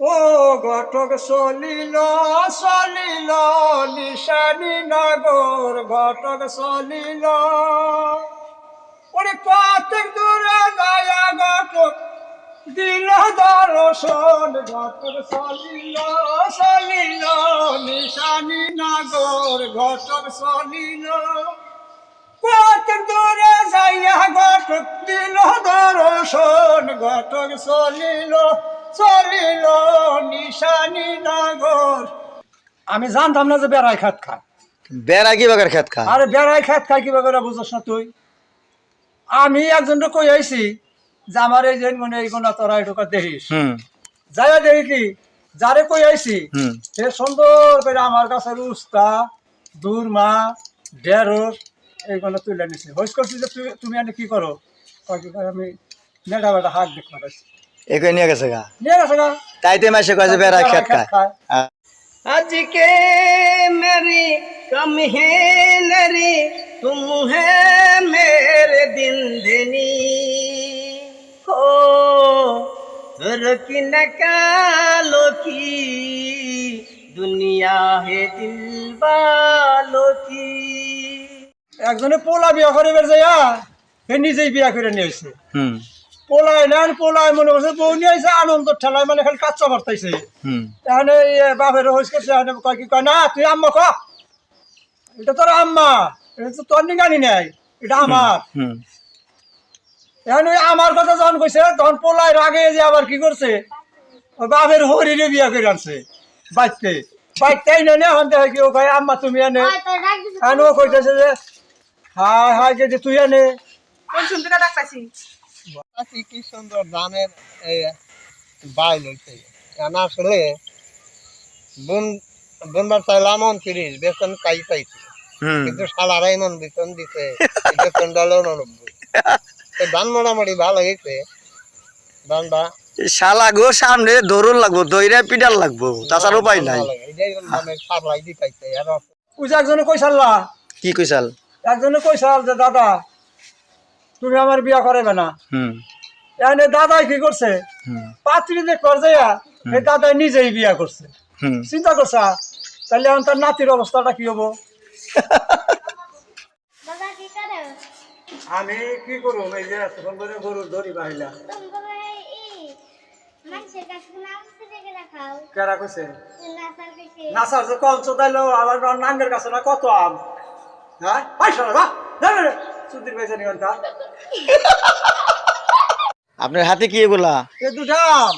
ও ঘটক চলিল চলিল, নিশানি নগর ঘটক চলিল। ওরে প্রত্যেক দূরে গায়া ঘটক দিল দর্শন ঘটক চলিল চলিল, নিশানি নগর ঘটক চলিল। প্রত্যেক দূরে যাইয়া ঘটক দিল দর্শন ঘটক চলিল। চলিল নিশানি নগর। আমি জানতাম না যে বেড়াই খাত খায়। বেড়া কি বাগার খেত খা আরে বেড়াই খাত খায় কি করে বুঝছ না তুই? আমি একজনকে কই আইছি যে আমার এই যে মানে এই গোনা তোরা এটুকা দেখিস। হুম। যাইয়া দেখি কি যারে কই আইছি হুম। সে সুন্দর করে আমার কাছে উস্তা দুরমা ঢেঁড়স এইগুলো তুলে নিছে। হইস করছি যে তুই তুমি এনে কি করো? আমি নেড়া বেটা হাত দেখ একই নিয়ে গেছে গা। তাইতে মাসে কয়েছে বেড়া খেত খায়। আজকে মেরি কম হে নারী তুম হে মেরে দিন ধনি ও রকি নকালো কি দুনিয়া হে দিলবালো কি। একজনে পোলা বিয়া করে বের যাইয়া নিজেই বিয়া করে নিয়েছে হুম। পোলাই নেন পোলাই মনে করছে বউ নিয়ে আইছে আনন্দ ঠেলায় মানে খালি কাচ্চা বার্তাইছে হুম। এখানে বাপের হইস করছে কয় কি কয় না তুই আম্মা ক? এটা তোর আম্মা এটা তো তোর নিগানি নাই এটা আমার। এখন ওই আমার কথা যখন কইছে তখন পোলাই রাগে যে আবার কি করছে? বাপের হরিরে বিয়া করে আনছে বাইতে। বাইতেই না না হন দেখে কি ও কয় আম্মা তুমি এনে। এখন ও কইতেছে যে হাই হাই যে তুই এনে। কোন সুন্দর ডাকতাছি? আছি কি সুন্দর ধানের এই বাইল হইছে। এখন আসলে বুন বুনবার চাইলাম উনত্রিশ বেতন পাই পাইছি হুম। কিন্তু সালারাই মন বেতন দিছে বেতন ডালো উননব্বই ধান মোটামুটি ভালো হয়েছে ধানটা শালা গো সামনে দৌড়ন লাগবো দইরা পিডাল লাগবো তাছাড়া উপায় নাই। কইসাল্লা কি কইসাল একজনে কইসাল যে দাদা তুমি আমার বিয়া করাবে না। এখানে দাদাই কি করছে? পাত্রী যে কর যাইয়া এই দাদাই নিজেই বিয়া করছে। চিন্তা করছা? তাহলে এখন তার নাতির অবস্থাটা কি হব? বাবা কি করো? আমি কি করব? এই যে গরুর দড়ি বাহিলা কেরা কইছে? নাসার যে আবার নাঙ্গের কাছে না কত আম? হ্যাঁ? আপনার হাতে কি এগুলা? দুটা আম।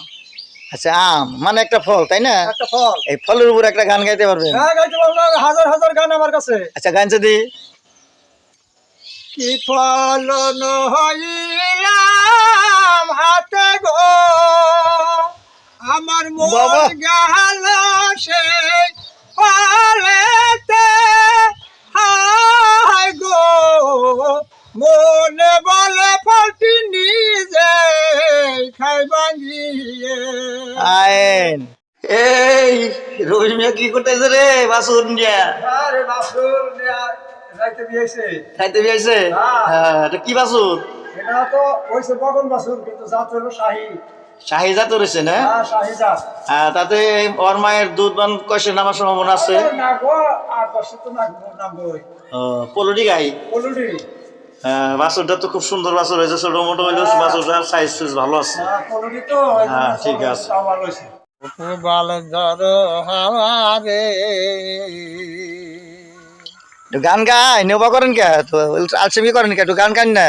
আচ্ছা আম মানে একটা ফল তাই না? একটা ফল। এই ফলের উপর একটা গান গাইতে পারবেন? হ্যাঁ গাইতে পারব হাজার হাজার গান আমার কাছে। আচ্ছা গান যদি। কি ফলন হইলাম হাতে গো? আমার। মন গেল সে ফলেতে খাই ভাঙিয়ে আইন এই রবি মিয়া কি করতেছে রে? বাসুর নিয়া আরে বাসুর রাইতে দিয়েছে খাইতে বিয়াইছে হ্যাঁ। হ্যাঁ এটা কি বাসুর? এটা তো হয়েছে বগন বাসুর কিন্তু জাত হলো শাহী। শাহি জাত রয়েছে না? হ্যাঁ শাহী জাত। হ্যাঁ, তাতে ওর মায়ের দুধ বান কষে নামার সম্ভাবনা আছে? না গো আর বসে তো না নাম বই ও, পলুটি গাই? হ্যাঁ, বাছুরটা তো খুব সুন্দর বাছুর হয়েছে ছোট মোটো হইলেও বাছুরটার সাইজ সুইজ ভালো আছে। অলরেডি হ্যাঁ, ঠিক আছে। বাল ধর হাওয়ারে। একটু গান গাই নেবা করেন কে? তো আলসেমি করেন কে? একটু গান গান না।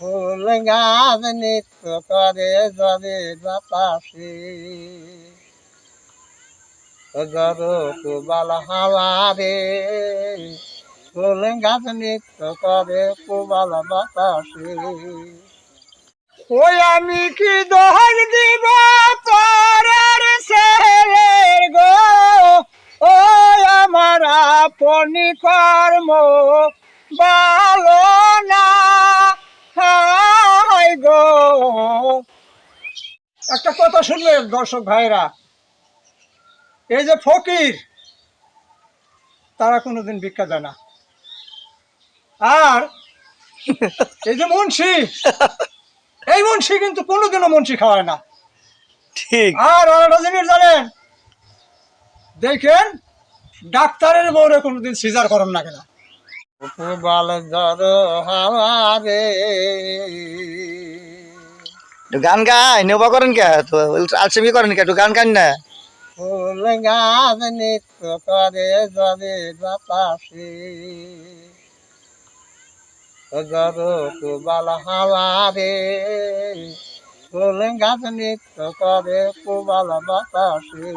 ফুল গাছ নৃত্য করে যাবে বাতাসে। ধরো কুবাল হাওয়ারে। ফুল গাছ কুবাল বাতাসে। ওই আমি কি দোহন দিব পরের ছেলের গো? ওই আমার আপনি কর্ম ভালো না। হায় গো। একটা কথা শুনবে দর্শক ভাইরা। এই যে ফকির, তারা কোনোদিন ভিক্ষা দেয় না। আর এই যে মুন্সি এই মুন্সি কিন্তু কোনোদিনও মুন্সি খাওয়ায় না। ঠিক। আর আরেকটা জিনিস জানেন দেখেন ডাক্তারের বউরে কোনোদিন সিজার করেন না কেন? গান গাই নেবা করেন কে? তো আলসেমি করেন কে? একটু গান গান না। ফুল গাছ নৃত্য করে যাবে বাতাসে। জ্বর প্রবাল হাওয়া রে ফুল গাছ নৃত্য করে কুবাল বাতাসে